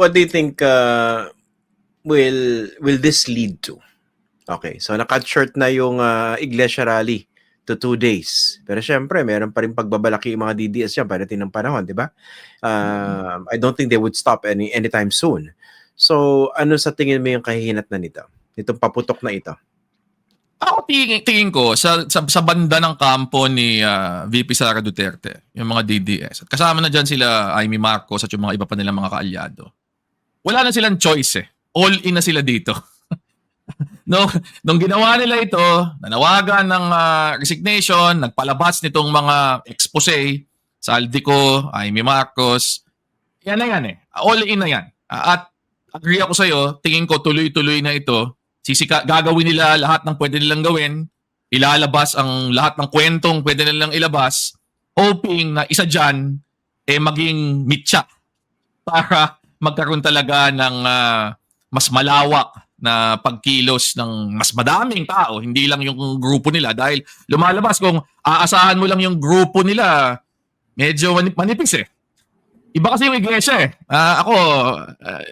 what do you think uh, will will this lead to? Okay, so nakat short na yung uh, Iglesia Rally to two days. Pero syempre, meron pa rin pagbabalaki yung mga DDS dyan pagdating ng panahon, di ba? Uh, I don't think they would stop any anytime soon. So, ano sa tingin mo yung kahihinat na nito? Itong paputok na ito? Ako tingin, tingin ko sa, sa sa banda ng kampo ni uh, VP Sara Duterte, yung mga DDS. At kasama na diyan sila Amy Marcos at yung mga iba pa nilang mga kaalyado. Wala na silang choice eh. All in na sila dito. no, nung ginawa nila ito, nanawagan ng uh, resignation, nagpalabas nitong mga expose, Saldico, Amy Marcos, yan na yan eh. All in na yan. At agree ako sa'yo, tingin ko tuloy-tuloy na ito sisika, gagawin nila lahat ng pwede nilang gawin, ilalabas ang lahat ng kwentong pwede nilang ilabas, hoping na isa dyan, eh maging mitya para magkaroon talaga ng uh, mas malawak na pagkilos ng mas madaming tao, hindi lang yung grupo nila dahil lumalabas kung aasahan mo lang yung grupo nila, medyo manipis eh. Iba kasi yung iglesia eh. Uh, ako, uh,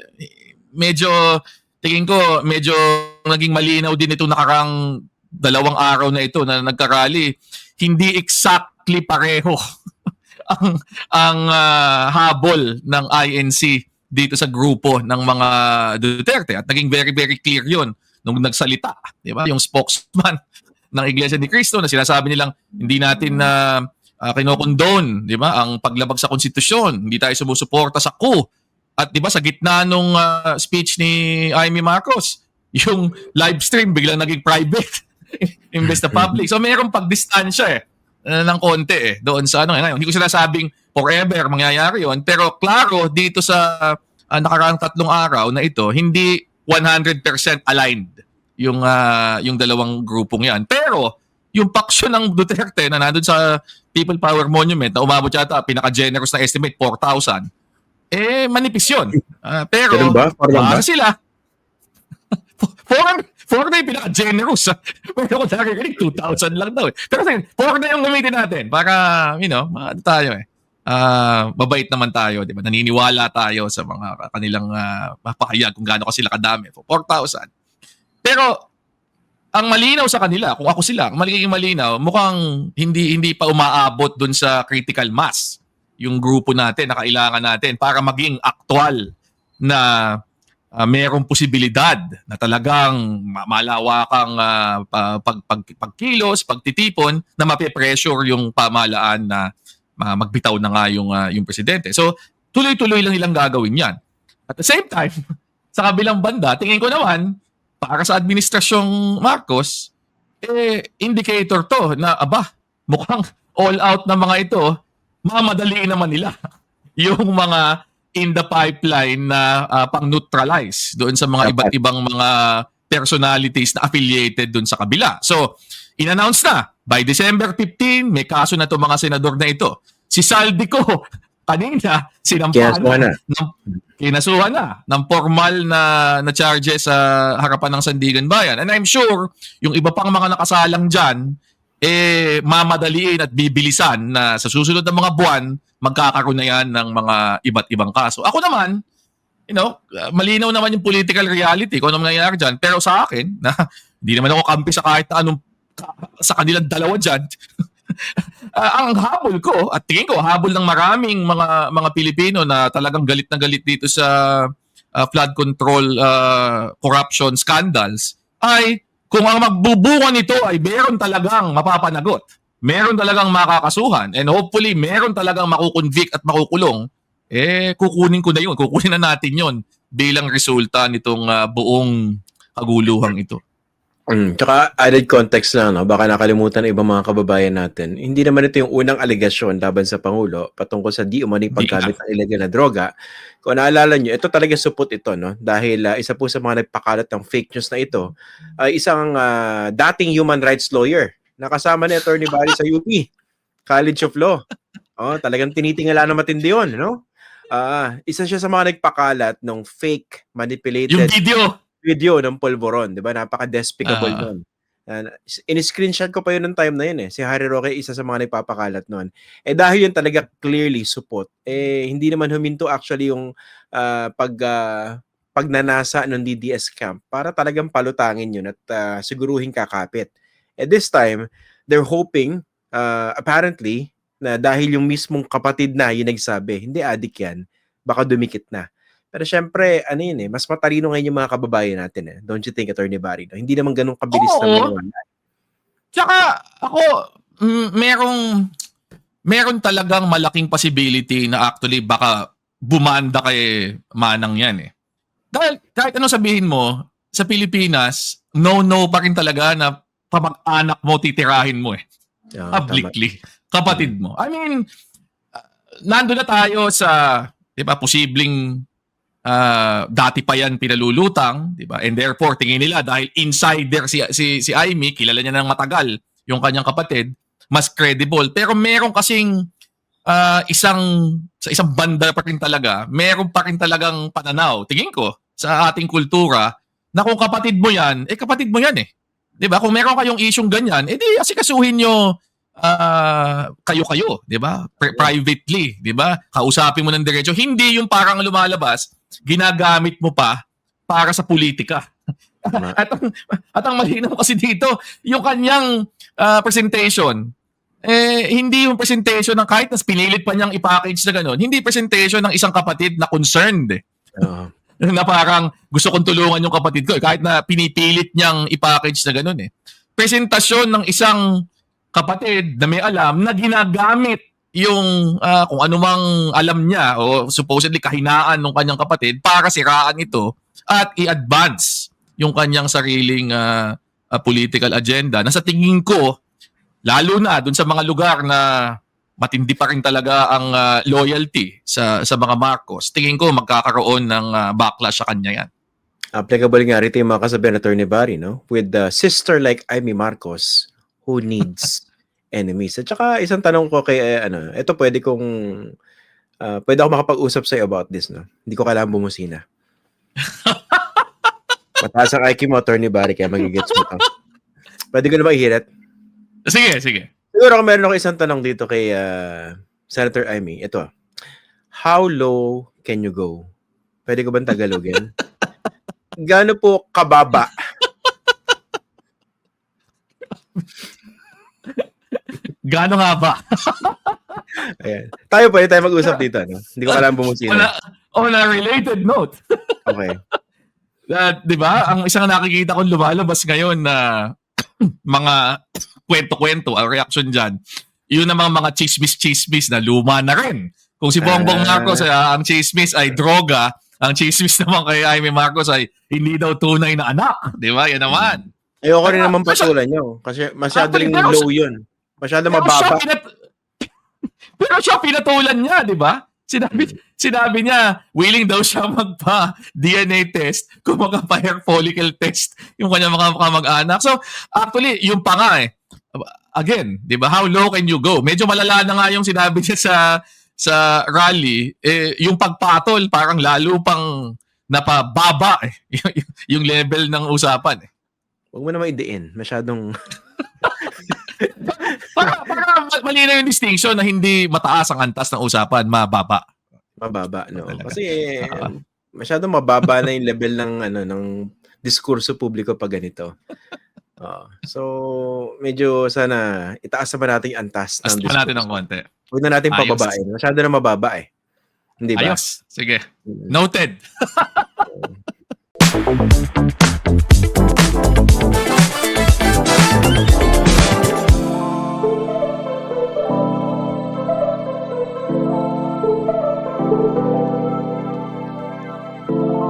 medyo tingin ko medyo naging malinaw din itong nakarang dalawang araw na ito na nagkarally. Hindi exactly pareho ang ang uh, habol ng INC dito sa grupo ng mga Duterte at naging very very clear 'yon nung nagsalita, 'di ba? Yung spokesman ng Iglesia ni Cristo na sinasabi nilang hindi natin na uh, uh, kinokondone, 'di ba? Ang paglabag sa konstitusyon, hindi tayo sumusuporta sa coup at 'di ba sa gitna nung uh, speech ni Amy Marcos, yung live stream biglang naging private imbes na public. So mayroong pagdistansya eh ng konti eh doon sa ano ngayon. Hindi ko sinasabing forever mangyayari 'yon, pero klaro dito sa uh, nakaraang tatlong araw na ito, hindi 100% aligned yung uh, yung dalawang grupong 'yan. Pero yung paksyon ng Duterte na nandun sa People Power Monument na umabot yata pinaka-generous na estimate 4,000 eh manipis yun. Uh, pero ba? para sila Foreign, foreign na yung pinaka-generous. Pero kung nakikita, 2,000 lang daw eh. Pero sige, foreign na yung gamitin natin para, you know, ano tayo eh. Uh, mabait naman tayo, di ba? Naniniwala tayo sa mga kanilang uh, kung gaano ka sila kadami. 4,000. Pero, ang malinaw sa kanila, kung ako sila, ang magiging malinaw, mukhang hindi hindi pa umaabot dun sa critical mass yung grupo natin na kailangan natin para maging aktual na uh, merong posibilidad na talagang malawakang uh, pag, pag, pagkilos, pagtitipon na mape-pressure yung pamahalaan na uh, magbitaw na nga yung, uh, yung presidente. So, tuloy-tuloy lang nilang gagawin yan. At the same time, sa kabilang banda, tingin ko naman, para sa administrasyong Marcos, eh, indicator to na, aba, mukhang all out na mga ito, mamadali naman nila yung mga in the pipeline na uh, pang-neutralize doon sa mga iba't ibang mga personalities na affiliated doon sa kabila. So, in-announce na, by December 15, may kaso na to mga senador na ito. Si Saldico, kanina, sinampahan na, ng, kinasuhan na ng formal na, na charges sa harapan ng Sandigan Bayan. And I'm sure, yung iba pang mga nakasalang dyan, eh mamadaliin at bibilisan na sa susunod na mga buwan magkakaroon na yan ng mga iba't ibang kaso. Ako naman, you know, malinaw naman yung political reality kung ano nangyayari dyan. Pero sa akin, na hindi naman ako kampi sa kahit anong sa kanilang dalawa dyan. uh, ang habol ko, at tingin ko, habol ng maraming mga mga Pilipino na talagang galit na galit dito sa uh, flood control uh, corruption scandals, ay kung ang magbubunga nito ay meron talagang mapapanagot, meron talagang makakasuhan, and hopefully meron talagang makukonvict at makukulong, eh kukunin ko na yun, kukunin na natin yon bilang resulta nitong uh, buong kaguluhang ito. Mm, tsaka added context lang, no? baka nakalimutan ng ibang mga kababayan natin. Hindi naman ito yung unang aligasyon laban sa Pangulo patungkol sa di umano'y paggamit ng illegal na droga. Kung naalala nyo, ito talaga supot ito, no? Dahil uh, isa po sa mga nagpakalat ng fake news na ito, ay uh, isang uh, dating human rights lawyer nakasama ni Attorney Barry sa UP, College of Law. Oh, talagang tinitingala na matindi yun, no? Uh, isa siya sa mga nagpakalat ng fake manipulated yung video video ng polvoron, 'di ba? Napaka-despicable uh, nun. Uh, in-screenshot ko pa yun ng time na yun eh. Si Harry Roque, isa sa mga nagpapakalat noon. Eh dahil yun talaga clearly support, eh hindi naman huminto actually yung ah, pag ah, pagnanasa ng DDS camp para talagang palutangin yun at ah, siguruhin kakapit. At this time, they're hoping, ah, apparently, na dahil yung mismong kapatid na yung nagsabi, hindi adik yan, baka dumikit na. Pero syempre, ano yun eh, mas matalino ngayon yung mga kababayan natin eh. Don't you think, Attorney Barry? No? Hindi naman ganun kabilis Oo. na maniwala. Tsaka ako, mm, merong meron talagang malaking possibility na actually baka bumanda kay Manang yan eh. Dahil kahit ano sabihin mo, sa Pilipinas, no-no pa rin talaga na kamag-anak mo titirahin mo eh. Ah, tama. Publicly. Kapatid mo. I mean, uh, nando na tayo sa, di ba, posibleng ah, dati pa yan pinalulutang, di ba? And therefore, tingin nila dahil insider si si si Amy, kilala niya ng matagal yung kanyang kapatid, mas credible. Pero meron kasing ah, isang sa isang banda pa rin talaga, meron pa rin talagang pananaw, tingin ko, sa ating kultura, na kung kapatid mo yan, eh kapatid mo yan eh. 'Di ba? Kung meron kayong isyong ganyan, edi asikasuhin nyo ah, kayo-kayo, 'di ba? Pri- privately, 'di ba? Kausapin mo ng diretso, hindi yung parang lumalabas, ginagamit mo pa para sa politika. At ang, at ang malinaw kasi dito, yung kanyang ah, presentation, eh, hindi yung presentation ng kahit na pinilit pa niyang i-package na gano'n, hindi presentation ng isang kapatid na concerned eh Oo. na parang gusto kong tulungan yung kapatid ko eh, kahit na pinipilit niyang i-package na ganun eh. Presentasyon ng isang kapatid na may alam na ginagamit yung ah, kung anumang alam niya o supposedly kahinaan ng kanyang kapatid para siraan ito at i-advance yung kanyang sariling ah, ah, political agenda na sa tingin ko lalo na dun sa mga lugar na matindi pa rin talaga ang ah, loyalty sa sa mga Marcos. Tingin ko magkakaroon ng ah, backlash sa kanya yan. Applicable nga rito yung mga kasabihan ni Barry, no? With the sister like Amy Marcos, who needs enemies? At saka isang tanong ko kay, eh, ano, ito pwede kong, ah, pwede ako makapag-usap sa'yo about this, no? Hindi ko kailangan bumusina. Mataas ang IQ mo, Attorney Barry, kaya magigets mo to. Pwede ko na ba? Sige, sige. Siguro kung meron ako isang tanong dito kay ah, Senator Amy, ito. How low can you go? Pwede ko ba Tagalogin? Gaano po kababa? Gaano nga ba? Ayan. Tayo pwede tayo mag-usap dito. No? Hindi ko kailangan On bumusina. a, on a related note, Okay. uh, 'di ba? Ang isang nakikita kong lumalabas ngayon na mga kwento-kwento, ang reaction diyan. Yun namang mga chismis-chismis na luma na rin. Kung si Bongbong Ah. Marcos ay ang chismis ay droga, ang chismis naman kay Jaime Marcos ay hindi daw tunay na anak, 'di ba? Yan naman. Ayoko rin naman patulan nyo. Kasi masyado ring pero low yun. Masyado Pero siya, mababa. pinat- pero siya pinatulan niya, di ba? Sinabi, sinabi niya, willing daw siya magpa DNA test kung magpa hair follicle test yung kanya mga kamag-anak. So, actually, yung pa nga eh. Again, di ba? How low can you go? Medyo malala na nga yung sinabi niya sa sa rally. Eh, yung pagpatol, parang lalo pang napababa eh. yung, level ng usapan eh. Huwag mo naman idiin. Masyadong... Para, para malinaw yung distinction na hindi mataas ang antas ng usapan, mababa. mababa, no? Talaga. Kasi Ah. masyadong mababa na yung level ng ano ng diskurso publiko pag ganito. Oo. so, medyo sana itaas naman natin yung antas Taas ng pa natin ng diskurso. konti. Huwag na natin pababain. Masyado na mababa eh. Hindi ba? Ayos. Sige. Mm. Noted.